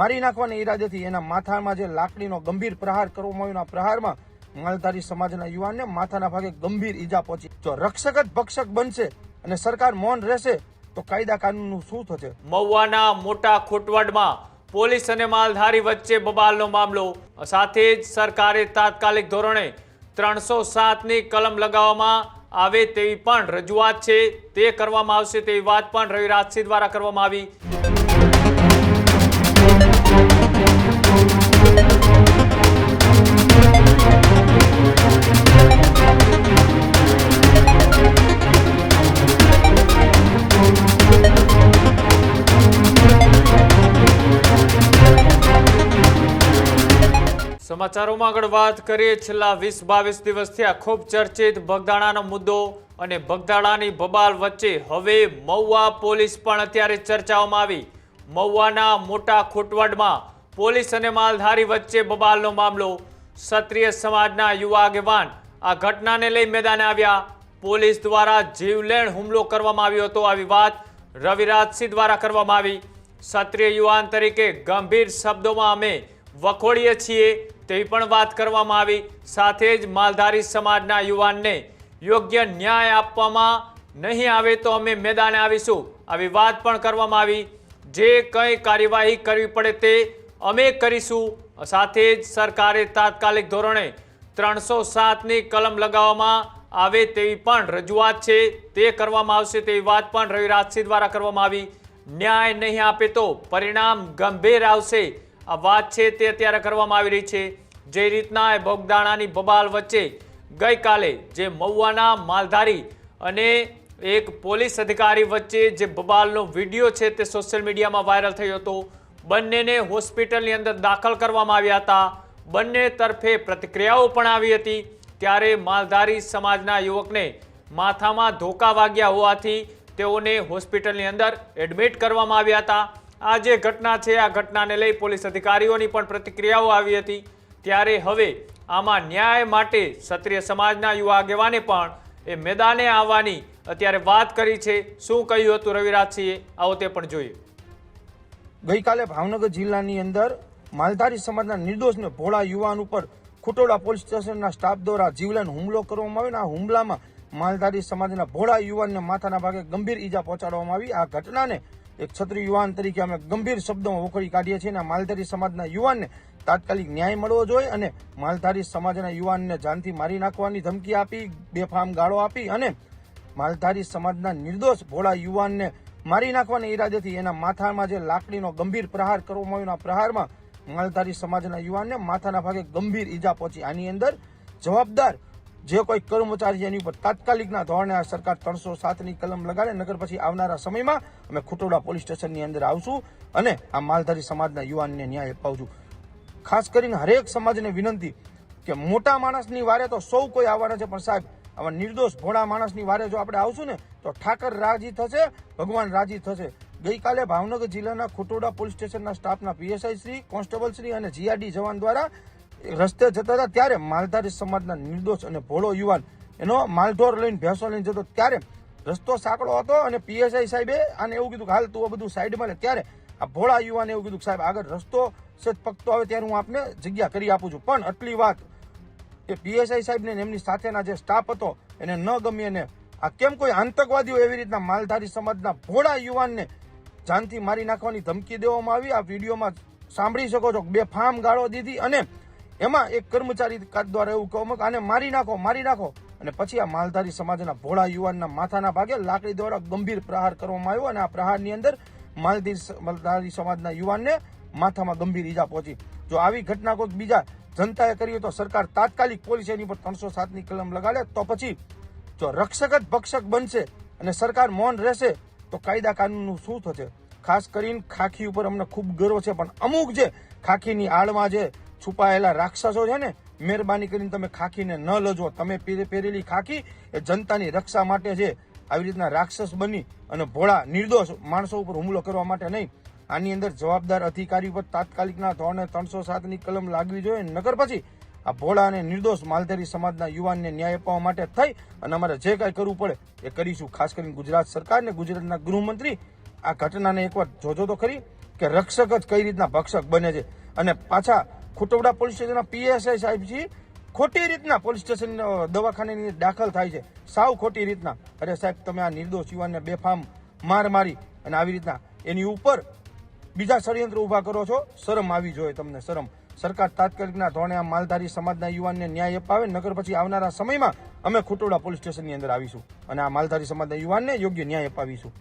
મારી નાખવાના ઈરાદેથી એના માથામાં જે લાકડીનો ગંભીર પ્રહાર કરવામાં આવ્યો પ્રહારમાં માલધારી સમાજના યુવાનને માથાના ભાગે ગંભીર ઈજા પહોંચી. જો રક્ષક જ ભક્ષક બનશે અને સરકાર મૌન રહેશે, તો કાયદા કાનૂનનું શું થશે? મહુવાના મોટા ખોટવડમાં પોલીસ અને માલધારી વચ્ચે બબાલનો મામલો. સાથે જ સરકારે તાત્કાલિક ધોરણે ત્રણસો સાતની કલમ લગાવવામાં આવે તેવી પણ રજૂઆત છે. તે કરવામાં આવશે તેવી વાત પણ રવિરાજસિંહ દ્વારા કરવામાં આવી. સમાચારોમાં આગળ વાત કરીએ. છેલ્લા વીસ બાવીસ દિવસથી આ ખૂબ ચર્ચિત બગદાણાનો મુદ્દો અને બગદાણાની બબાલ વચ્ચે હવે મહુવા પોલીસ પણ અત્યારે ચર્ચાઓમાં આવી. મહુવાના મોટા ખોટવડમાં પોલીસ અને માલધારી વચ્ચે બબાલનો મામલો. ક્ષત્રિય સમાજના યુવા આગેવાન આ ઘટનાને લઈ મેદાને આવ્યા. પોલીસ દ્વારા જીવલેણ હુમલો કરવામાં આવ્યો હતો. આવી વાત રવિરાજસિંહ દ્વારા કરવામાં આવી. ક્ષત્રિય યુવાન તરીકે ગંભીર શબ્દોમાં અમે વખોડીએ છીએ. તેવી પણ વાત કરવામાં આવી. સાથે જ માલધારી સમાજના યુવાનને યોગ્ય ન્યાય આપવામાં નહીં આવે તો અમે મેદાને આવીશું. આવી વાત પણ કરવામાં આવી. જે કંઈ કાર્યવાહી કરવી પડે તે અમે કરીશું. સાથે જ સરકારે તાત્કાલિક ધોરણે ત્રણસો સાતની કલમ લગાવવામાં આવે તેવી પણ રજૂઆત છે. તે કરવામાં આવશે તેવી વાત પણ રવિરાજસિંહ દ્વારા કરવામાં આવી. ન્યાય નહીં આપે તો પરિણામ ગંભીર આવશે. આ વાત છે તે અત્યારે કરવામાં આવી રહી છે. જે રીતના એ બગદાણાની બબાલ વચ્ચે ગઈકાલે જે મહુવાના માલધારી અને એક પોલીસ અધિકારી વચ્ચે જે બબાલનો વીડિયો છે તે સોશિયલ મીડિયામાં વાયરલ થયો હતો. બંનેને હોસ્પિટલની અંદર દાખલ કરવામાં આવ્યા હતા. બંને તરફે પ્રતિક્રિયાઓ પણ આવી હતી. ત્યારે માલધારી સમાજના યુવકને માથામાં ધોકા વાગ્યા હોવાથી તેઓને હોસ્પિટલની અંદર એડમિટ કરવામાં આવ્યા હતા. આ જે ઘટના છે, આ ઘટનાને લઈ પોલીસ અધિકારીઓની પણ પ્રતિક્રિયાઓ આવી હતી. ત્યારે હવે આમાં ન્યાય માટે ક્ષત્રિય સમાજના યુવા આગેવાને પણ એ મેદાને આવવાની અત્યારે વાત કરી છે. શું કહ્યું હતું રવિરાજસિંહે? આવો તે પણ જોઈએ. ગઈકાલે ભાવનગર જિલ્લાની અંદર માલધારી સમાજના નિર્દોષને ભોળા યુવાન ઉપર ખુટોડા પોલીસ સ્ટેશનના સ્ટાફ દ્વારા જીવલેણ હુમલો કરવામાં આવ્યો આ હુમલામાં માલધારી સમાજના ભોળા યુવાનને માથાના ભાગે ગંભીર ઈજા પહોંચાડવામાં આવી. આ ઘટનાને એક છત્રી યુવાન તરીકે અમે ગંભીર શબ્દોમાં વખોડી કાઢીએ છીએ અને માલધારી સમાજના યુવાનને તાત્કાલિક ન્યાય મળવો જોઈએ અને માલધારી સમાજના યુવાનને જાનથી મારી નાખવાની ધમકી આપી, બેફામ ગાળો આપી અને માલધારી સમાજના નિર્દોષ ભોળા યુવાનને મારી નાખવાના ઈરાદેથી એના માથામાં જે લાકડીનો ગંભીર પ્રહાર કરવામાં આવ્યો પ્રહારમાં માલધારી સમાજના યુવાનને માથાના ભાગે ગંભીર ઈજા પહોંચી. આની અંદર જવાબદાર જે કોઈ કર્મચારી એની ઉપર તાત્કાલિકના ધોરણે આ સરકાર ત્રણસો સાતની કલમ લગાડે નગર પછી આવનારા સમયમાં અમે ખુટોડા પોલીસ સ્ટેશનની અંદર આવશું અને આ માલધારી સમાજના યુવાનને ન્યાય અપાવશું ખાસ કરીને હરેક સમાજને વિનંતી કે મોટા માણસની વારે તો સૌ કોઈ આવવાના છે, પણ સાહેબ, આવા નિર્દોષ ભોળા માણસની વારે જો આપણે આવશું ને, તો ઠાકર રાજી થશે, ભગવાન રાજી થશે. ગઈકાલે ભાવનગર જિલ્લાના ખુટોડા પોલીસ સ્ટેશનના સ્ટાફના પીએસઆઈ શ્રી, કોન્સ્ટેબલ શ્રી અને જીઆરડી જવાન દ્વારા રસ્તે જતા હતા ત્યારે માલધારી સમાજના નિર્દોષ અને ભોળો યુવાન એનો માલઢોર લઈને ભેંસો લઈને જતો ત્યારે રસ્તો સાંકડો હતો અને પીએસઆઈ સાહેબે આને એવું કીધું કે હાલ તું આ બધું સાઈડમાં લે. ત્યારે આ ભોળા યુવાને એવું કીધું કે સાહેબ, આગળ રસ્તો છે પકતો આવે ત્યારે હું આપને જગ્યા કરી આપું છું. પણ આટલી વાત એ પીએસઆઈ સાહેબને એમની સાથેના જે સ્ટાફ હતો એને ન ગમી અને આ કેમ કોઈ આતંકવાદીઓ એવી રીતના માલધારી સમાજના ભોળા યુવાનને જાનથી મારી નાખવાની ધમકી દેવામાં આવી? આ વિડીયોમાં સાંભળી શકો છો બે ફામ ગાળો દીધી અને એમાં એક કર્મચારી દ્વારા એવું કહો કે આને મારી નાખો મારી નાખો. અને પછી આ માલધારી સમાજના ભોળા યુવાનના માથાના ભાગે લાકડી દ્વારા ગંભીર પ્રહાર કરવામાં આવ્યો અને આ પ્રહારની અંદર માલધી માલધારી સમાજના યુવાનને માથામાં ગંભીર ઈજા પહોંચી. જો આવી ઘટના કોઈક બીજા જનતાએ કરી હોય તો સરકાર તાત્કાલિક પોલીસ એની પર ત્રણસો સાતની કલમ લગાડે તો પછી જો રક્ષક જ ભક્ષક બનશે અને સરકાર મૌન રહેશે તો કાયદા કાનૂનનું શું થશે? ખાસ કરીને ખાખી ઉપર અમને ખૂબ ગર્વ છે, પણ અમુક જે ખાખીની આડમાં જે છુપાયેલા રાક્ષસો છે ને, મહેરબાની કરીને તમે ખાખીને ન લજો. તમે પહેરે- પહેરેલી ખાખી એ જનતાની રક્ષા માટે છે. આવી રીતના રાક્ષસ બની અને ભોળા, નિર્દોષ માણસો ઉપર હુમલો કરવા માટે નહીં. આની અંદર જવાબદાર અધિકારી પર તાત્કાલિકના ધોરણે ત્રણસો સાતની કલમ લાગવી જોઈએ. નગર પછી આ ભોળા અને નિર્દોષ માલધારી સમાજના યુવાનને ન્યાય અપાવવા માટે થઈ અને અમારે જે કાંઈ કરવું પડે એ કરીશું. ખાસ કરીને ગુજરાત સરકાર ને ગુજરાતના ગૃહમંત્રી આ ઘટનાને એકવાર જોજો તો ખરી કે રક્ષક જ કઈ રીતના ભક્ષક બને છે. અને પાછા ખોટોડા પોલીસ સ્ટેશનના પીએસઆઈ સાહેબજી ખોટી રીતના પોલીસ સ્ટેશન દવાખાનાની દાખલ થાય છે. સાવ ખોટી રીતના. અરે સાહેબ, તમે આ નિર્દોષ યુવાનને બેફામ માર મારી અને આવી રીતના. એની ઉપર બીજા ષડયંત્ર ઊભા કરો છો. શરમ આવી જોઈએ તમને, શરમ. સરકાર તાત્કાલિકના ધોરણે આ માલધારી સમાજના યુવાનને ન્યાય અપાવે નગર પછી આવનારા સમયમાં અમે ખોટોડા પોલીસ સ્ટેશનની અંદર આવીશું અને આ માલધારી સમાજના યુવાનને યોગ્ય ન્યાય અપાવીશું.